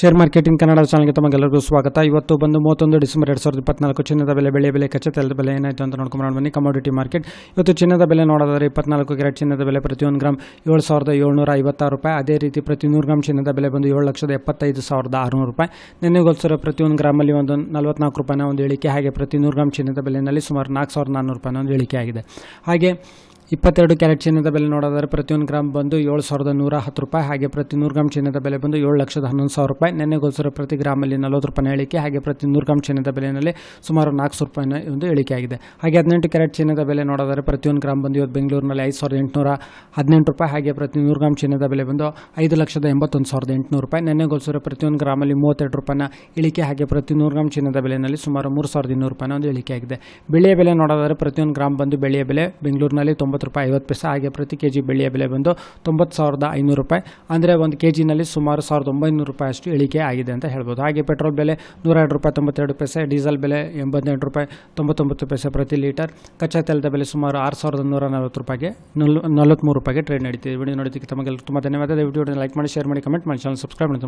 Share marketing Kannada ಚಾನಲ್ಗೆ ತಮಗೆಲ್ಲರಿಗೂ ಸ್ವಾಗತ. ಇವತ್ತು ಬಂದು ಮೂವತ್ತೊಂದು ಡಿಸೆಂಬರ್ ಎರಡು ಸಾವಿರದ ಇಪ್ಪತ್ನಾಲ್ಕು, ಚಿನ್ನದ ಬೆಲೆ ಬೆಳೆ ಬೆಲೆ, ಕಚ್ಚಾ ತೈಲದ ಬೆಲೆ ಏನಾಯಿತು ಅಂತ ನೋಡ್ಕೊಂಡು ಬನ್ನಿ. ಕಮೋಡಿಟಿ ಮಾರ್ಕೆಟ್ ಇವತ್ತು ಚಿನ್ನದ ಬೆಲೆ ನೋಡೋದಾದ್ರೆ ಇಪ್ಪತ್ನಾಲ್ಕು ಕ್ಯಾರೆಟ್ ಚಿನ್ನದ ಬೆಲೆ ಪ್ರತಿ ಒಂದು ಗ್ರಾಮ್ ಏಳು ಸಾವಿರದ ಏಳ್ನೂರ ಐವತ್ತಾರು ರೂಪಾಯಿ. ಅದೇ ರೀತಿ ಪ್ರತಿ ನೂರು ಗ್ರಾಮ್ ಚಿನ್ನದ ಬೆಲೆ ಬಂದು ಏಳು ಲಕ್ಷದ ಎಪ್ಪತ್ತೈದು ಸಾವಿರದ ಆರುನೂರು ರೂಪಾಯಿ. ನಿನ್ನೆಗೋಸ್ಕರ ಪ್ರತಿ ಒಂದು ಗ್ರಾಮಲ್ಲಿ ಒಂದು ನಲವತ್ನಾಲ್ಕು ರೂಪಾಯಿನ ಒಂದು ಇಳಿಕೆ ಹಾಗೆ ಪ್ರತಿ ನೂರು ಗ್ರಾಮ್ ಚಿನ್ನದ ಬೆಲೆಯಲ್ಲಿ ಸುಮಾರು ನಾಲ್ಕು ಸಾವಿರದ ನಾನ್ನೂರು ರೂಪಾಯಿನ ಒಂದು ಇಳಿಕೆ ಆಗಿದೆ. ಹಾಗೆ ಇಪ್ಪತ್ತೆರಡು ಕ್ಯಾರೆಟ್ ಚಿನ್ನದ ಬೆಲೆ ನೋಡೋದಾದ್ರೆ ಪ್ರತಿಯೊಂದು ಗ್ರಾಮ್ ಬಂದು ಏಳು ಸಾವಿರದ ನೂರ ಹತ್ತು ರೂಪಾಯಿ, ಹಾಗೆ ಪ್ರತಿ ನೂರು ಗ್ರಾಮ್ ಚಿನ್ನದ ಬೆಲೆ ಬಂದು ಏಳು ಲಕ್ಷದ ಹನ್ನೊಂದು ಸಾವಿರ ರೂಪಾಯಿ. ನೆನ್ನೆಗೋಸ್ಕರ ಪ್ರತಿ ಗ್ರಾಮಲ್ಲಿ ನಲವತ್ತು ರೂಪಾಯಿನ ಇಳಿಕೆ ಹಾಗೆ ಪ್ರತಿ ನೂರು ಗ್ರಾಮ್ ಚಿನ್ನದ ಬೆಲೆಯಲ್ಲಿ ಸುಮಾರು ನಾಲ್ಕು ಸಾವಿರ ರೂಪಾಯಿನ ಒಂದು ಇಳಿಕೆ ಆಗಿದೆ. ಹಾಗೆ ಹದಿನೆಂಟು ಕ್ಯಾರೆಟ್ ಚಿನ್ನದ ಬೆಲೆ ನೋಡೋದಾದ್ರೆ ಪ್ರತಿಯೊಂದು ಗ್ರಾಮ್ ಬಂದು ಇವತ್ತು ಬೆಂಗಳೂರಿನಲ್ಲಿ ಐದು ಸಾವಿರದ ಎಂಟುನೂರ ಹದಿನೆಂಟು ರೂಪಾಯಿ, ಹಾಗೆ ಪ್ರತಿ ನೂರು ಗ್ರಾಮ್ ಚಿನ್ನದ ಬೆಲೆ ಬಂದು ಐದು ಲಕ್ಷದ ಎಂಬತ್ತೊಂದು ಸಾವಿರದ ಎಂಟುನೂರು ರೂಪಾಯಿ. ನೆನ್ನೆಗೋಸ್ಕರ ಪ್ರತಿಯೊಂದು ಗ್ರಾಮಲ್ಲಿ ಮೂವತ್ತೆರಡು ರೂಪಾಯಿನ ಇಳಿಕೆ ಹಾಗೆ ಪ್ರತಿ ನೂರು ಗ್ರಾಮ್ ಚಿನ್ನದ ಬೆಲೆಯಲ್ಲಿ ಸುಮಾರು ಮೂರು ಸಾವಿರದ ಇನ್ನೂರು ರೂಪಾಯಿನ ಒಂದು ಇಳಿಕೆ ಆಗಿದೆ. ಬೆಳೆಯ ಬೆಲೆ ನೋಡೋದಾದ್ರೆ ಪ್ರತಿಯೊಂದು ಗ್ರಾಮ್ ಬಂದು ಬೆಳೆಯ ಬೆಲೆ ಬೆಂಗಳೂರಿನಲ್ಲಿ ತೊಂಬತ್ತು ರೂಪಾಯಿ, ಐವತ್ತು ಪೈಸೆ ಹಾಗೆ ಪ್ರತಿ ಕೆ ಜಿ ಬೆಳೆಯ ಬೆಲೆ ಬಂದು ತೊಂಬತ್ತು ಸಾವಿರದ ಐನೂರು ರೂಪಾಯಿ. ಅಂದರೆ ಒಂದು ಕೆ ಜಿನಲ್ಲಿ ಸುಮಾರು ಸಾವಿರದ ಒಂಬೈನೂರು ರೂಪಾಯಿ ಅಷ್ಟು ಇಳಿಕೆ ಆಗಿದೆ ಅಂತ ಹೇಳ್ಬೋದು. ಹಾಗೆ ಪೆಟ್ರೋಲ್ ಬೆಲೆ ನೂರ ಎರಡು ರೂಪಾಯಿ, ತೊಂಬತ್ತೆರಡು ಪೈಸೆ, ಡೀಸೆಲ್ ಬೆಲೆ ಎಂಬತ್ತೆಂಟು ರೂಪಾಯಿ, ತೊಂಬತ್ತೊಂಬತ್ತು ಪೈಸೆ ಪ್ರತಿ ಲೀಟರ್. ಕಚ್ಚಾ ತೈಲದ ಬೆಲೆ ಸುಮಾರು ಆರು ಸಾವಿರದ ನೂರ ನಲವತ್ತು ರೂಪಾಯಿಗೆ ನಲ್ ನಲವತ್ತ್ಮೂರು ರೂಪಾಯಿಗೆ ಟ್ರೇಡ್ ನಡೀತಿದೆ. ವಿಡಿಯೋ ನೋಡೋದಕ್ಕೆ ತಮಗೆಲ್ಲ ತುಂಬ ಧನ್ಯವಾದ. ದಯವಿಟ್ಟು ಲೈಕ್ ಮಾಡಿ, ಶೇರ್ ಮಾಡಿ, ಕಮೆಂಟ್ ಮಾಡಿ. ಚಾನಲ್ ಸಬ್ಸ್ಕ್ರೈಬ್ ಮಾಡಿ.